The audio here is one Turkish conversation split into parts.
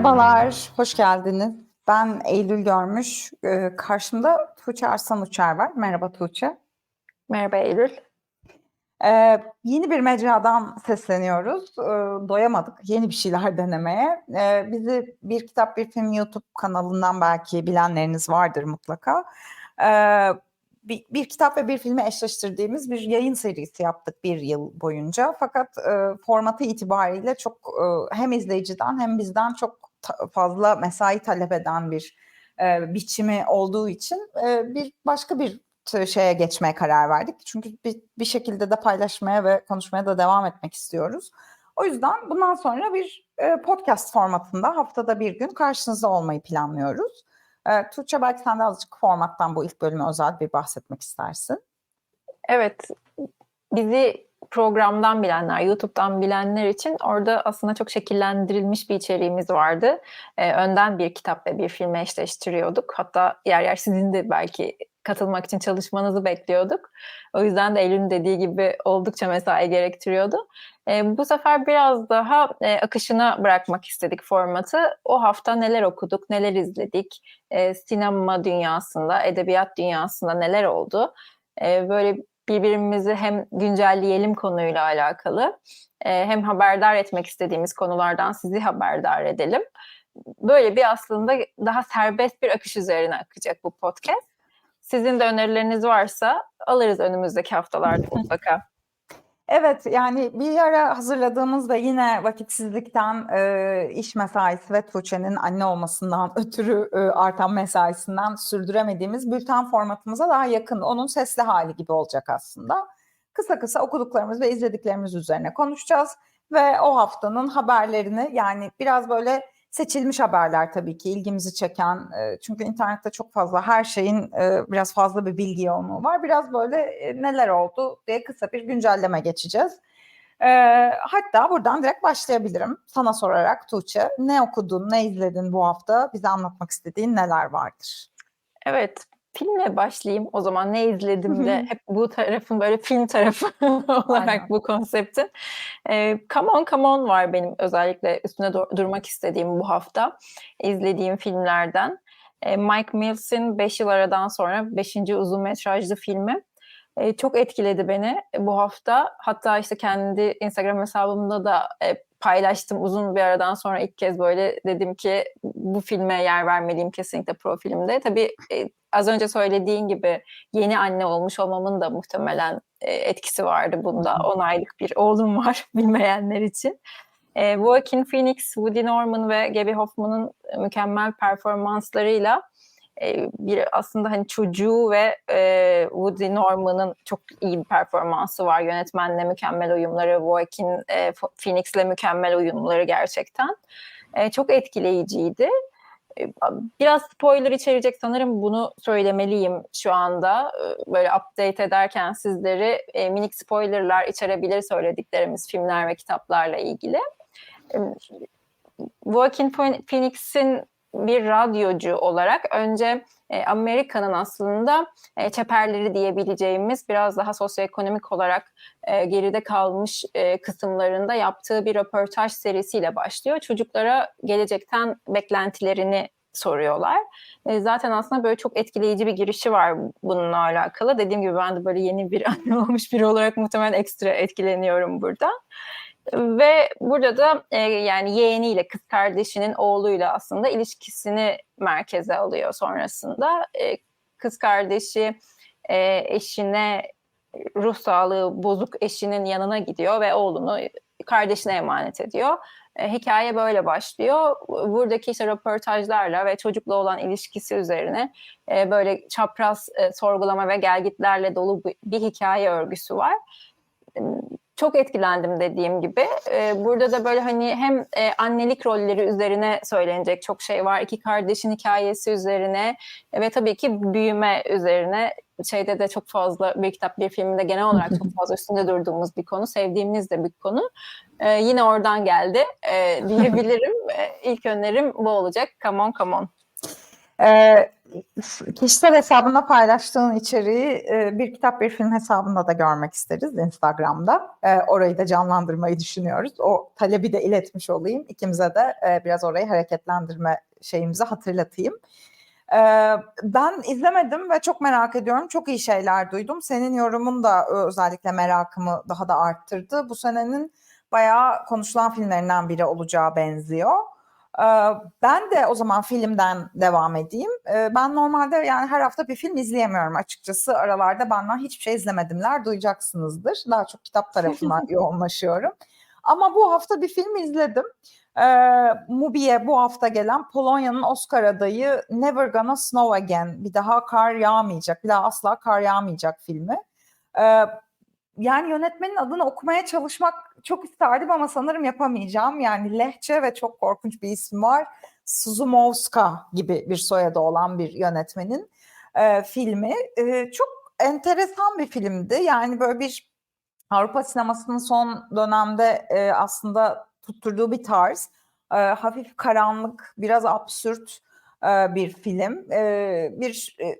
Merhabalar, hoş geldiniz. Ben Eylül Görmüş. Ee, karşımda Tuğçe Arslan Uçar var. Merhaba Tuğçe. Merhaba Eylül. Ee, yeni bir mecradan sesleniyoruz. Ee, doyamadık yeni bir şeyler denemeye. Ee, bizi Bir Kitap Bir Film YouTube kanalından belki bilenleriniz vardır mutlaka. Ee, bir, bir kitap ve bir filmi eşleştirdiğimiz bir yayın serisi yaptık bir yıl boyunca. Fakat e, formatı itibariyle çok e, hem izleyiciden hem bizden çok fazla mesai talep eden bir e, biçimi olduğu için e, bir başka bir şeye geçmeye karar verdik. Çünkü bir, bir şekilde de paylaşmaya ve konuşmaya da devam etmek istiyoruz. O yüzden bundan sonra bir e, podcast formatında haftada bir gün karşınızda olmayı planlıyoruz. E, Tuğçe belki sen de azıcık formattan bu ilk bölümü özel bir bahsetmek istersin. Evet, bizi programdan bilenler, YouTube'dan bilenler için orada aslında çok şekillendirilmiş bir içeriğimiz vardı. Ee, önden bir kitap ve bir filme eşleştiriyorduk. Hatta yer yer sizin de belki katılmak için çalışmanızı bekliyorduk. O yüzden de Eylül'ün dediği gibi oldukça mesai gerektiriyordu. E, bu sefer biraz daha e, akışına bırakmak istedik formatı. O hafta neler okuduk, neler izledik, e, sinema dünyasında, edebiyat dünyasında neler oldu. E, böyle birbirimizi hem güncelleyelim konuyla alakalı e, hem haberdar etmek istediğimiz konulardan sizi haberdar edelim. Böyle bir aslında daha serbest bir akış üzerine akacak bu podcast. Sizin de önerileriniz varsa alırız önümüzdeki haftalarda mutlaka. Evet yani bir ara hazırladığımız ve yine vakitsizlikten e, iş mesaisi ve Tuğçe'nin anne olmasından ötürü e, artan mesaisinden sürdüremediğimiz bülten formatımıza daha yakın. Onun sesli hali gibi olacak aslında. Kısa kısa okuduklarımız ve izlediklerimiz üzerine konuşacağız. Ve o haftanın haberlerini yani biraz böyle seçilmiş haberler tabii ki ilgimizi çeken çünkü internette çok fazla her şeyin biraz fazla bir bilgi yoğunluğu var. Biraz böyle neler oldu diye kısa bir güncelleme geçeceğiz. hatta buradan direkt başlayabilirim. Sana sorarak Tuğçe ne okudun, ne izledin bu hafta? Bize anlatmak istediğin neler vardır? Evet, filmle başlayayım o zaman ne izledim de hep bu tarafın böyle film tarafı olarak Aynen. bu konseptin. E, come on come on var benim özellikle üstüne durmak istediğim bu hafta izlediğim filmlerden. E, Mike Mills'in 5 yıl aradan sonra 5. uzun metrajlı filmi. E, çok etkiledi beni bu hafta. Hatta işte kendi Instagram hesabımda da e, paylaştım uzun bir aradan sonra ilk kez böyle dedim ki bu filme yer vermeliyim kesinlikle profilimde. Tabii e, az önce söylediğin gibi yeni anne olmuş olmamın da muhtemelen e, etkisi vardı bunda. 10 aylık bir oğlum var bilmeyenler için. E, Joaquin Phoenix, Woody Norman ve Gabby Hoffman'ın mükemmel performanslarıyla e, bir aslında hani çocuğu ve e, Woody Norman'ın çok iyi bir performansı var. Yönetmenle mükemmel uyumları, Joaquin e, Phoenix'le mükemmel uyumları gerçekten. E, çok etkileyiciydi. E, biraz spoiler içerecek sanırım bunu söylemeliyim şu anda. E, böyle update ederken sizleri minik spoilerlar içerebilir söylediklerimiz filmler ve kitaplarla ilgili. Joaquin Phoenix'in bir radyocu olarak önce e, Amerika'nın aslında e, çeperleri diyebileceğimiz biraz daha sosyoekonomik olarak e, geride kalmış e, kısımlarında yaptığı bir röportaj serisiyle başlıyor. Çocuklara gelecekten beklentilerini soruyorlar. E, zaten aslında böyle çok etkileyici bir girişi var bununla alakalı. Dediğim gibi ben de böyle yeni bir anne olmuş biri olarak muhtemelen ekstra etkileniyorum burada. Ve burada da e, yani yeğeniyle kız kardeşinin oğluyla aslında ilişkisini merkeze alıyor sonrasında. E, kız kardeşi e, eşine ruh sağlığı bozuk eşinin yanına gidiyor ve oğlunu kardeşine emanet ediyor. E, hikaye böyle başlıyor. Buradaki işte röportajlarla ve çocukla olan ilişkisi üzerine e, böyle çapraz e, sorgulama ve gelgitlerle dolu bir, bir hikaye örgüsü var çok etkilendim dediğim gibi. Ee, burada da böyle hani hem e, annelik rolleri üzerine söylenecek çok şey var. İki kardeşin hikayesi üzerine ve tabii ki büyüme üzerine. Şeyde de çok fazla bir kitap bir filmde genel olarak çok fazla üstünde durduğumuz bir konu. Sevdiğimiz de bir konu. Ee, yine oradan geldi e, diyebilirim. e, ilk önerim bu olacak. Come on come on. Ee, kişisel hesabında paylaştığın içeriği e, bir kitap bir film hesabında da görmek isteriz Instagram'da. E, orayı da canlandırmayı düşünüyoruz. O talebi de iletmiş olayım. İkimize de e, biraz orayı hareketlendirme şeyimizi hatırlatayım. E, ben izlemedim ve çok merak ediyorum. Çok iyi şeyler duydum. Senin yorumun da özellikle merakımı daha da arttırdı. Bu senenin bayağı konuşulan filmlerinden biri olacağı benziyor. Ben de o zaman filmden devam edeyim. Ben normalde yani her hafta bir film izleyemiyorum açıkçası. Aralarda benden hiçbir şey izlemedimler duyacaksınızdır. Daha çok kitap tarafına yoğunlaşıyorum. Ama bu hafta bir film izledim. Ee, Mubi'ye bu hafta gelen Polonya'nın Oscar adayı Never Gonna Snow Again. Bir daha kar yağmayacak, bir daha asla kar yağmayacak filmi. Ee, yani yönetmenin adını okumaya çalışmak çok isterdim ama sanırım yapamayacağım. Yani lehçe ve çok korkunç bir isim var. Suzumowska gibi bir soyadı olan bir yönetmenin e, filmi. E, çok enteresan bir filmdi. Yani böyle bir Avrupa sinemasının son dönemde e, aslında tutturduğu bir tarz. E, hafif karanlık, biraz absürt e, bir film. E, bir e,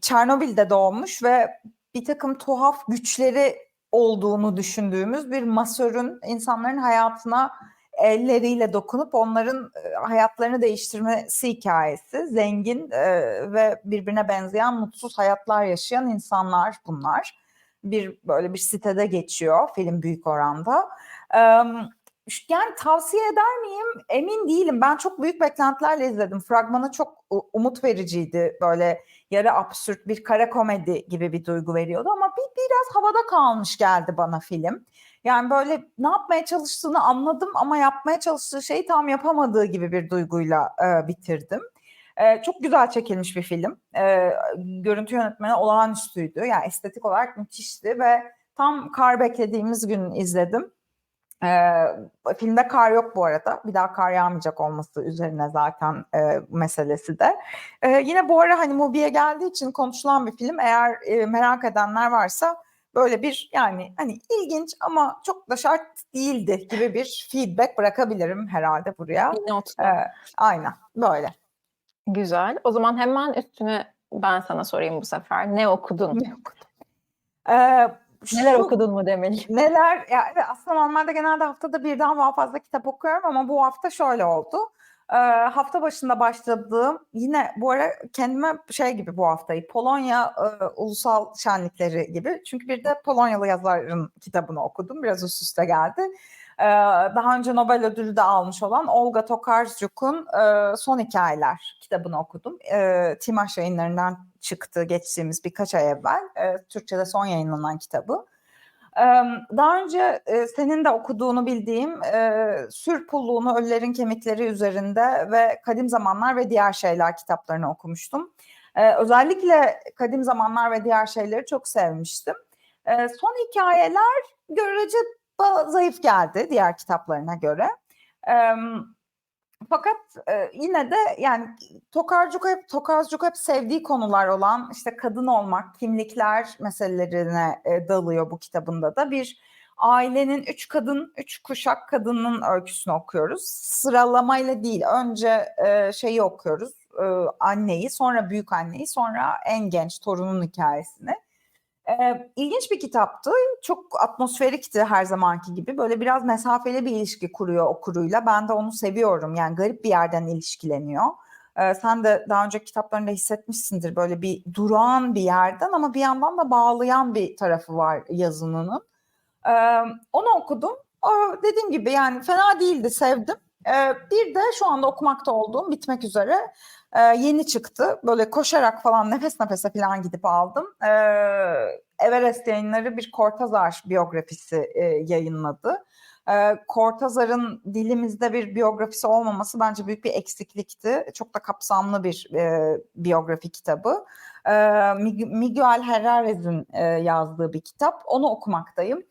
Çernobil'de doğmuş ve bir takım tuhaf güçleri olduğunu düşündüğümüz bir masörün insanların hayatına elleriyle dokunup onların e, hayatlarını değiştirmesi hikayesi. Zengin e, ve birbirine benzeyen mutsuz hayatlar yaşayan insanlar bunlar. Bir böyle bir sitede geçiyor film büyük oranda. E, yani tavsiye eder miyim? Emin değilim. Ben çok büyük beklentilerle izledim. Fragmanı çok umut vericiydi. Böyle yarı absürt bir kara komedi gibi bir duygu veriyordu ama bir biraz havada kalmış geldi bana film. Yani böyle ne yapmaya çalıştığını anladım ama yapmaya çalıştığı şeyi tam yapamadığı gibi bir duyguyla e, bitirdim. E, çok güzel çekilmiş bir film. E, görüntü yönetmeni olağanüstüydü. Yani estetik olarak müthişti ve tam kar beklediğimiz gün izledim. E, filmde kar yok bu arada. Bir daha kar yağmayacak olması üzerine zaten e, meselesi de. E, yine bu ara hani Mubi'ye geldiği için konuşulan bir film. Eğer e, merak edenler varsa böyle bir yani hani ilginç ama çok da şart değildi gibi bir feedback bırakabilirim herhalde buraya. Not. E, aynen böyle. Güzel. O zaman hemen üstüne ben sana sorayım bu sefer. Ne okudun? Ne okudum? Ee, Neler şu- okudun mu demeli. Neler? Ya evet, aslında normalde genelde haftada birden daha fazla kitap okuyorum ama bu hafta şöyle oldu. Ee, hafta başında başladığım yine bu ara kendime şey gibi bu haftayı Polonya e, ulusal şenlikleri gibi. Çünkü bir de Polonyalı yazarın kitabını okudum. Biraz üst üste geldi. Ee, daha önce Nobel ödülü de almış olan Olga Tokarczuk'un e, Son Hikayeler kitabını okudum. E, Timaş yayınlarından çıktı geçtiğimiz birkaç ay evvel. E, Türkçe'de son yayınlanan kitabı. Daha önce e, senin de okuduğunu bildiğim e, Sür Pulluğunu Ölülerin Kemikleri üzerinde ve Kadim Zamanlar ve Diğer Şeyler kitaplarını okumuştum. Özellikle Kadim Zamanlar ve Diğer Şeyleri çok sevmiştim. Son hikayeler görece ba- zayıf geldi diğer kitaplarına göre. Ee, Fakat e, yine de yani Tokarczuk hep Tokarczuk hep sevdiği konular olan işte kadın olmak, kimlikler meselelerine e, dalıyor bu kitabında da. Bir ailenin üç kadın, üç kuşak kadının öyküsünü okuyoruz. Sıralamayla değil. Önce e, şeyi okuyoruz. e, anneyi, sonra büyük anneyi, sonra en genç torunun hikayesini. E, ilginç bir kitaptı. Çok atmosferikti her zamanki gibi. Böyle biraz mesafeli bir ilişki kuruyor okuruyla. Ben de onu seviyorum. Yani garip bir yerden ilişkileniyor. Ee, sen de daha önce kitaplarında hissetmişsindir böyle bir durağan bir yerden ama bir yandan da bağlayan bir tarafı var yazınının. Ee, onu okudum. Ee, dediğim gibi yani fena değildi, sevdim. Ee, bir de şu anda okumakta olduğum bitmek üzere ee, yeni çıktı. Böyle koşarak falan nefes nefese falan gidip aldım. Ee, Everest yayınları bir Cortazar biyografisi e, yayınladı. Ee, Cortazar'ın dilimizde bir biyografisi olmaması bence büyük bir eksiklikti. Çok da kapsamlı bir e, biyografi kitabı. Mig- Miguel Herrerez'in e, yazdığı bir kitap. Onu okumaktayım.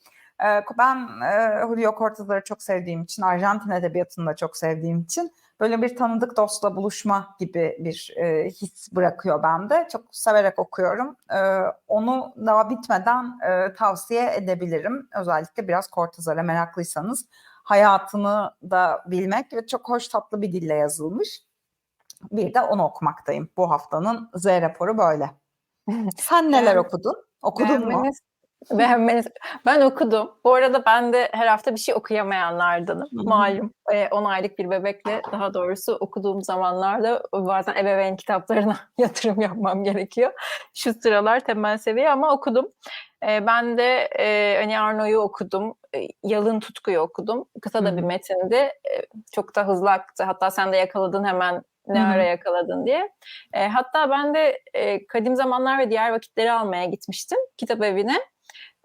Ee, ben e, Julio Cortazar'ı çok sevdiğim için, Arjantin edebiyatını da çok sevdiğim için böyle bir tanıdık dostla buluşma gibi bir e, his bırakıyor bende. Çok severek okuyorum. E, onu daha bitmeden e, tavsiye edebilirim. Özellikle biraz Cortazar'a meraklıysanız hayatını da bilmek ve çok hoş tatlı bir dille yazılmış. Bir de onu okumaktayım. Bu haftanın Z raporu böyle. Sen neler okudun? Okudun mu? Beğenmeniz. Ben okudum. Bu arada ben de her hafta bir şey okuyamayanlardanım. Malum e, 10 aylık bir bebekle daha doğrusu okuduğum zamanlarda bazen ebeveyn kitaplarına yatırım yapmam gerekiyor. Şu sıralar temel seviye ama okudum. E, ben de e, Ani Arno'yu okudum. E, Yalın Tutku'yu okudum. Kısa da bir metindi. E, çok da hızlı aktı. Hatta sen de yakaladın hemen ne ara yakaladın diye. E, hatta ben de e, Kadim Zamanlar ve Diğer Vakitleri almaya gitmiştim kitap evine.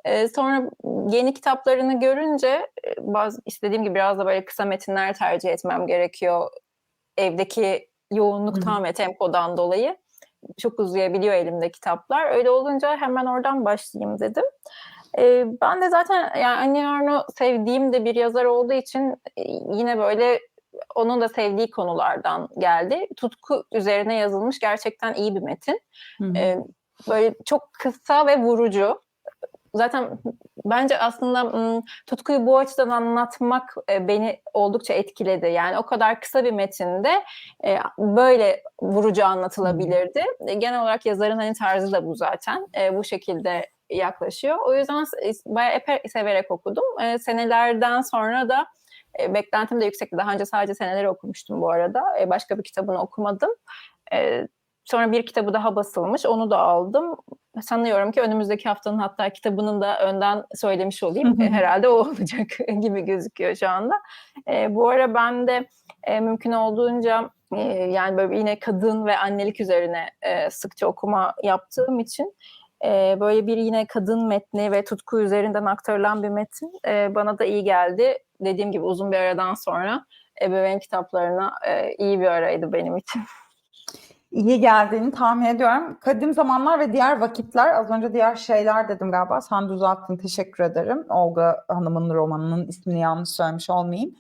E, sonra yeni kitaplarını görünce e, bazı istediğim gibi biraz da böyle kısa metinler tercih etmem gerekiyor. Evdeki Hı hı. yoğunluktan ve tempodan dolayı çok uzayabiliyor elimde kitaplar. Öyle olunca hemen oradan başlayayım dedim. E, ben de zaten yani Annie Arno sevdiğim de bir yazar olduğu için e, yine böyle onun da sevdiği konulardan geldi. Tutku üzerine yazılmış gerçekten iyi bir metin. Hı hı. Ee, böyle çok kısa ve vurucu. Zaten bence aslında tutkuyu bu açıdan anlatmak e, beni oldukça etkiledi. Yani o kadar kısa bir metinde e, böyle vurucu anlatılabilirdi. E, Genel olarak yazarın hani tarzı da bu zaten. Bu şekilde yaklaşıyor. O yüzden bayağı epey severek okudum. Senelerden sonra da beklentim de yüksekti. Daha önce sadece seneleri okumuştum bu arada. Başka bir kitabını okumadım. Sonra bir kitabı daha basılmış. Onu da aldım. Sanıyorum ki önümüzdeki haftanın hatta kitabının da önden söylemiş olayım. Herhalde o olacak gibi gözüküyor şu anda. E, bu ara ben de e, mümkün olduğunca e, yani böyle yine kadın ve annelik üzerine e, sıkça okuma yaptığım için e, böyle bir yine kadın metni ve tutku üzerinden aktarılan bir metin e, bana da iyi geldi. Dediğim gibi uzun bir aradan sonra ebeveyn kitaplarına e, iyi bir araydı benim için. İyi geldiğini tahmin ediyorum. Kadim zamanlar ve diğer vakitler. Az önce diğer şeyler dedim galiba. Sen düzelttin. Teşekkür ederim. Olga Hanım'ın romanının ismini yanlış söylemiş olmayayım.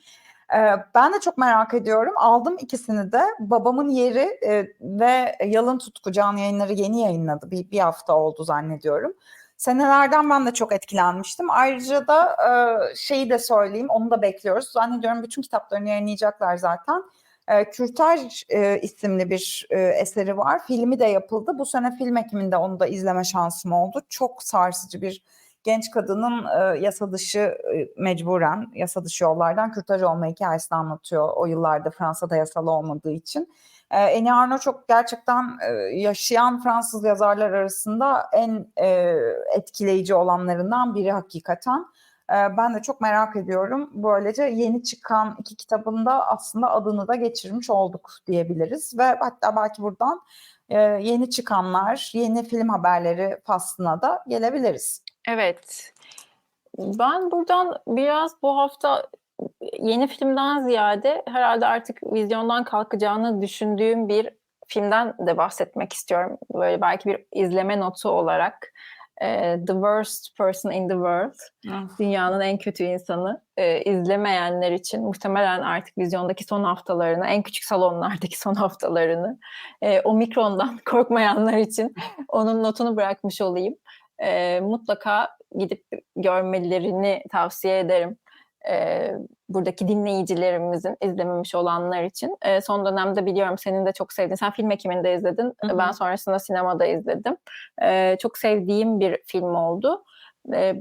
Ee, ben de çok merak ediyorum. Aldım ikisini de. Babamın Yeri e, ve Yalın Tutku Can Yayınları yeni yayınladı. Bir, bir hafta oldu zannediyorum. Senelerden ben de çok etkilenmiştim. Ayrıca da e, şeyi de söyleyeyim. Onu da bekliyoruz. Zannediyorum bütün kitaplarını yayınlayacaklar zaten. E, Kürtaj e, isimli bir e, eseri var. Filmi de yapıldı. Bu sene film ekiminde onu da izleme şansım oldu. Çok sarsıcı bir genç kadının e, yasa dışı e, mecburen yasa dışı yollardan kürtaj olma hikayesini anlatıyor. O yıllarda Fransa'da yasal olmadığı için. E, Eni Arno çok gerçekten e, yaşayan Fransız yazarlar arasında en e, etkileyici olanlarından biri hakikaten. E, ben de çok merak ediyorum. Böylece yeni çıkan iki kitabında aslında adını da geçirmiş olduk diyebiliriz. Ve hatta belki buradan e, yeni çıkanlar, yeni film haberleri faslına da gelebiliriz. Evet. Ben buradan biraz bu hafta yeni filmden ziyade herhalde artık vizyondan kalkacağını düşündüğüm bir filmden de bahsetmek istiyorum. Böyle belki bir izleme notu olarak. E, The Worst Person in the World. Dünyanın en kötü insanı. E, izlemeyenler için muhtemelen artık vizyondaki son haftalarını, en küçük salonlardaki son haftalarını, e, omikrondan korkmayanlar için onun notunu bırakmış olayım. E, mutlaka gidip görmelerini tavsiye ederim. E, buradaki dinleyicilerimizin izlememiş olanlar için. E, son dönemde biliyorum senin de çok sevdiğin, sen film ekiminde izledin, Hı hı. ben sonrasında sinemada izledim. E, çok sevdiğim bir film oldu. E,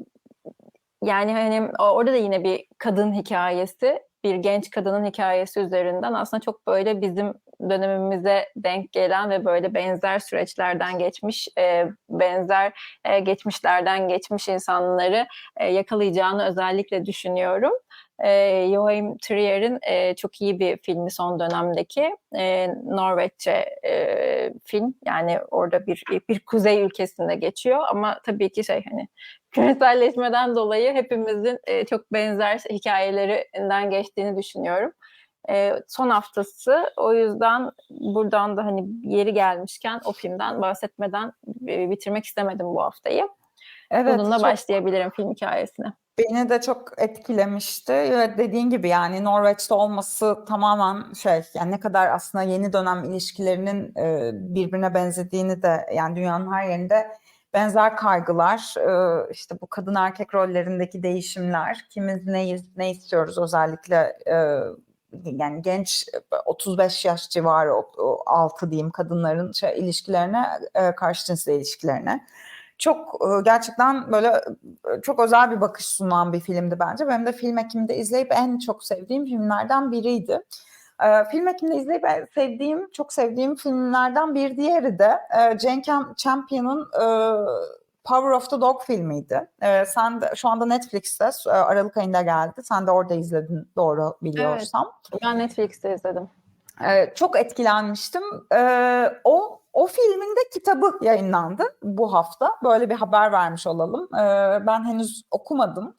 yani hani orada da yine bir kadın hikayesi, bir genç kadının hikayesi üzerinden aslında çok böyle bizim dönemimize denk gelen ve böyle benzer süreçlerden geçmiş, e, benzer e, geçmişlerden geçmiş insanları e, yakalayacağını özellikle düşünüyorum. E, Joachim Trier'in e, çok iyi bir filmi son dönemdeki e, Norveççe e, film. Yani orada bir bir kuzey ülkesinde geçiyor ama tabii ki şey hani küreselleşmeden dolayı hepimizin e, çok benzer hikayelerinden geçtiğini düşünüyorum. E, son haftası o yüzden buradan da hani yeri gelmişken o filmden bahsetmeden e, bitirmek istemedim bu haftayı. Evet, Bununla çok- başlayabilirim film hikayesine. Beni de çok etkilemişti. Evet, dediğin gibi yani Norveç'te olması tamamen şey yani ne kadar aslında yeni dönem ilişkilerinin e, birbirine benzediğini de yani dünyanın her yerinde benzer kaygılar e, işte bu kadın erkek rollerindeki değişimler kimiz neyiz ne istiyoruz özellikle e, yani genç 35 yaş civarı altı diyeyim kadınların şey, ilişkilerine e, karşı cinsle ilişkilerine çok e, gerçekten böyle e, çok özel bir bakış sunan bir filmdi bence. Benim de film ekiminde izleyip en çok sevdiğim filmlerden biriydi. E, film ekiminde izleyip sevdiğim, çok sevdiğim filmlerden bir diğeri de Jane Champion'ın Power of the Dog filmiydi. Sen de şu anda Netflix'te Aralık ayında geldi. Sen de orada izledin doğru biliyorsam. Ben Netflix'te izledim. Ee, çok etkilenmiştim. Ee, o o filmin de kitabı yayınlandı bu hafta. Böyle bir haber vermiş olalım. Ee, ben henüz okumadım.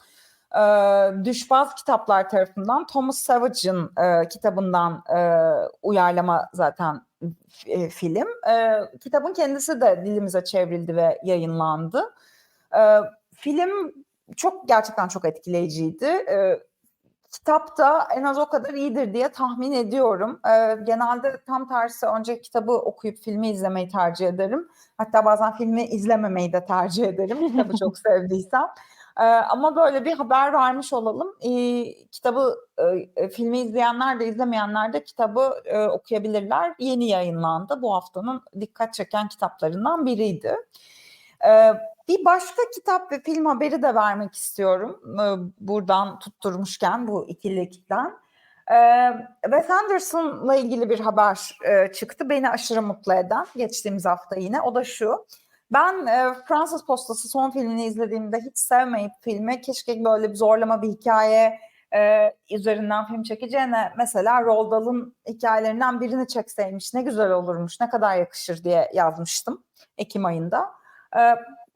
Ee, Düşbaz Kitaplar tarafından Thomas Savage'ın e, kitabından e, uyarlama zaten e, film. E, kitabın kendisi de dilimize çevrildi ve yayınlandı. E, film çok gerçekten çok etkileyiciydi. E, kitap da en az o kadar iyidir diye tahmin ediyorum. Ee, genelde tam tersi önce kitabı okuyup filmi izlemeyi tercih ederim. Hatta bazen filmi izlememeyi de tercih ederim kitabı çok sevdiysem. Ee, ama böyle bir haber vermiş olalım. Ee, kitabı, e, filmi izleyenler de izlemeyenler de kitabı e, okuyabilirler. Yeni yayınlandı. Bu haftanın dikkat çeken kitaplarından biriydi. Ee, bir başka kitap ve film haberi de vermek istiyorum. Buradan tutturmuşken bu ikilikten. Ee, Wes Anderson'la ilgili bir haber çıktı. Beni aşırı mutlu eden geçtiğimiz hafta yine. O da şu. Ben Fransız Postası son filmini izlediğimde hiç sevmeyip filmi keşke böyle bir zorlama bir hikaye üzerinden film çekeceğine mesela Roald Dahl'ın hikayelerinden birini çekseymiş ne güzel olurmuş ne kadar yakışır diye yazmıştım Ekim ayında.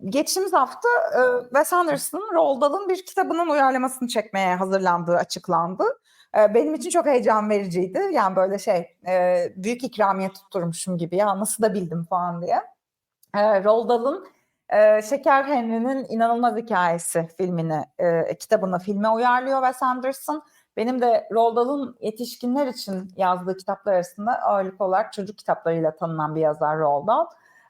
Geçtiğimiz hafta e, Wes Anderson'ın Roald Dahl'ın bir kitabının uyarlamasını çekmeye hazırlandığı açıklandı. E, benim için çok heyecan vericiydi. Yani böyle şey e, büyük ikramiye tutturmuşum gibi ya nasıl da bildim falan diye. E, Roald Dahl'ın e, Şeker Henry'nin İnanılmaz Hikayesi filmini, e, kitabını filme uyarlıyor Wes Anderson. Benim de Roald Dahl'ın yetişkinler için yazdığı kitaplar arasında ağırlık olarak çocuk kitaplarıyla tanınan bir yazar Roald Dahl.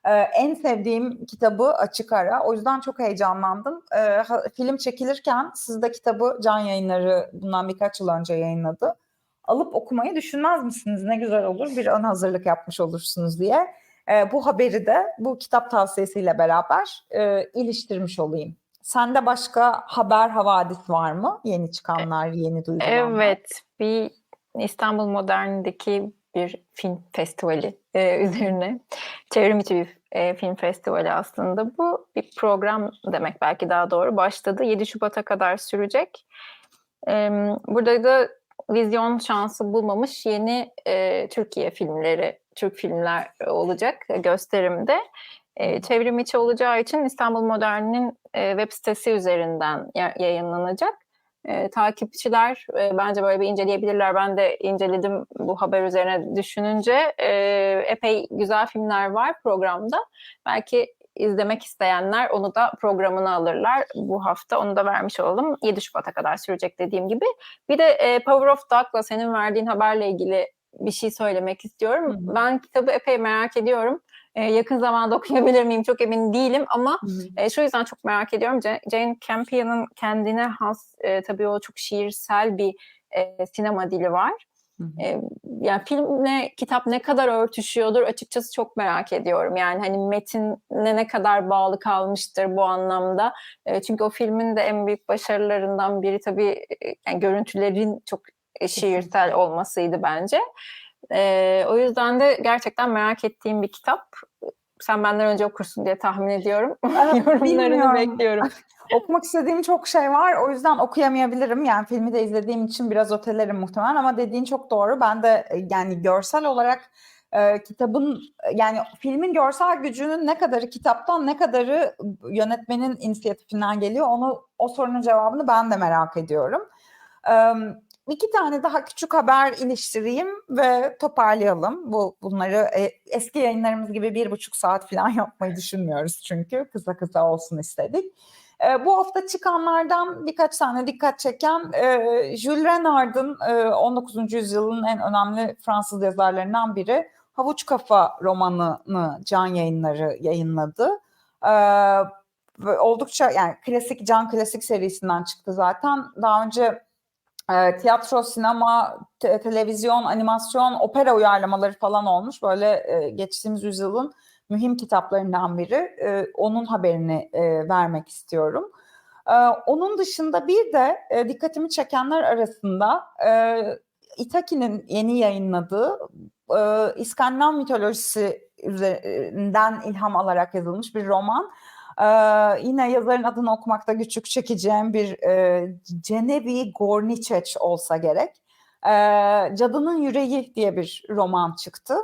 Ee, en sevdiğim kitabı açık ara. O yüzden çok heyecanlandım. Ee, film çekilirken siz de kitabı Can Yayınları bundan birkaç yıl önce yayınladı. Alıp okumayı düşünmez misiniz? Ne güzel olur. Bir ön hazırlık yapmış olursunuz diye. Ee, bu haberi de bu kitap tavsiyesiyle beraber e, iliştirmiş olayım. Sende başka haber havadis var mı? Yeni çıkanlar, yeni duyurulanlar. Evet, bir İstanbul Modern'deki bir film festivali e, üzerine çevrim içi bir e, film festivali aslında bu. Bir program demek belki daha doğru. Başladı. 7 Şubat'a kadar sürecek. E, burada da vizyon şansı bulmamış yeni e, Türkiye filmleri, Türk filmler olacak gösterimde. E, çevrim içi olacağı için İstanbul Modern'in e, web sitesi üzerinden ya- yayınlanacak. E, takipçiler e, bence böyle bir inceleyebilirler. Ben de inceledim bu haber üzerine düşününce. E, epey güzel filmler var programda. Belki izlemek isteyenler onu da programına alırlar bu hafta. Onu da vermiş olalım. 7 Şubat'a kadar sürecek dediğim gibi. Bir de e, Power of Dog'la senin verdiğin haberle ilgili bir şey söylemek istiyorum. Hı hı. Ben kitabı epey merak ediyorum. E, yakın zamanda okuyabilir miyim çok emin değilim ama e, şu yüzden çok merak ediyorum. Ja- Jane Campion'ın kendine has e, tabii o çok şiirsel bir e, sinema dili var. E, yani filmle kitap ne kadar örtüşüyordur açıkçası çok merak ediyorum. Yani hani metinle ne kadar bağlı kalmıştır bu anlamda. E, çünkü o filmin de en büyük başarılarından biri tabii e, yani görüntülerin çok e, şiirsel olmasıydı bence. E, o yüzden de gerçekten merak ettiğim bir kitap. Sen benden önce okursun diye tahmin ediyorum. Yorumlarını bekliyorum. Okumak istediğim çok şey var. O yüzden okuyamayabilirim. Yani filmi de izlediğim için biraz ötelerim muhtemelen ama dediğin çok doğru. Ben de e, yani görsel olarak e, kitabın yani filmin görsel gücünün ne kadarı kitaptan ne kadarı yönetmenin inisiyatifinden geliyor onu o sorunun cevabını ben de merak ediyorum. E, iki tane daha küçük haber iliştireyim ve toparlayalım. Bu bunları e, eski yayınlarımız gibi bir buçuk saat falan yapmayı düşünmüyoruz çünkü kısa kısa olsun istedik. E, bu hafta çıkanlardan birkaç tane dikkat çeken e, Jules Renard'ın e, 19. yüzyılın en önemli Fransız yazarlarından biri Havuç Kafa romanını Can Yayınları yayınladı. E, oldukça yani klasik Can Klasik serisinden çıktı zaten. Daha önce e, tiyatro, sinema, te- televizyon, animasyon, opera uyarlamaları falan olmuş. Böyle e, geçtiğimiz yüzyılın mühim kitaplarından biri. E, onun haberini e, vermek istiyorum. E, onun dışında bir de e, dikkatimi çekenler arasında e, Itaki'nin yeni yayınladığı e, İskandinav mitolojisi üzerinden ilham alarak yazılmış bir roman. Ee, yine yazarın adını okumakta güçlük çekeceğim bir e, Cenevi Gorniçeç olsa gerek. Ee, Cadının Yüreği diye bir roman çıktı.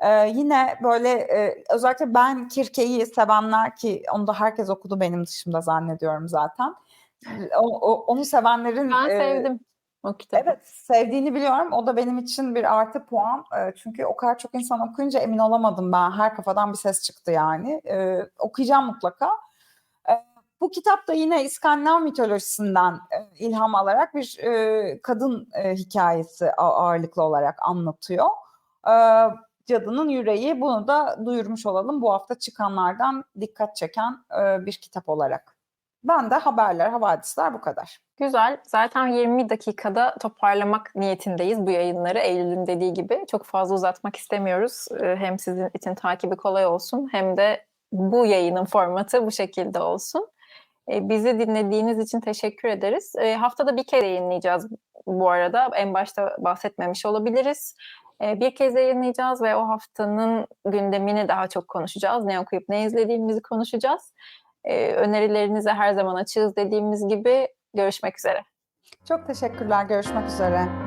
Ee, yine böyle e, özellikle ben Kirke'yi sevenler ki onu da herkes okudu benim dışımda zannediyorum zaten. O, o- onu sevenlerin Ben e, sevdim o kitabı. Evet, sevdiğini biliyorum. O da benim için bir artı puan. Ee, Çünkü o kadar çok insan okuyunca emin olamadım ben. Her kafadan bir ses çıktı yani. Ee, okuyacağım mutlaka. Ee, bu kitap da yine İskandinav mitolojisinden e, ilham alarak bir e, kadın e, hikayesi ağırlıklı olarak anlatıyor. Ee, Cadının Yüreği bunu da duyurmuş olalım. Bu hafta çıkanlardan dikkat çeken e, bir kitap olarak. Ben de haberler, havadisler bu kadar. Güzel. Zaten 20 dakikada toparlamak niyetindeyiz bu yayınları. Eylül'ün dediği gibi. Çok fazla uzatmak istemiyoruz. Ee, Hem sizin için takibi kolay olsun hem de bu yayının formatı bu şekilde olsun. Ee, Bizi dinlediğiniz için teşekkür ederiz. Ee, Haftada bir kere yayınlayacağız bu arada. En başta bahsetmemiş olabiliriz. Bir kez yayınlayacağız ve o haftanın gündemini daha çok konuşacağız. Ne okuyup ne izlediğimizi konuşacağız. Ee, Önerilerinize her zaman açığız dediğimiz gibi görüşmek üzere. Çok teşekkürler. Görüşmek üzere.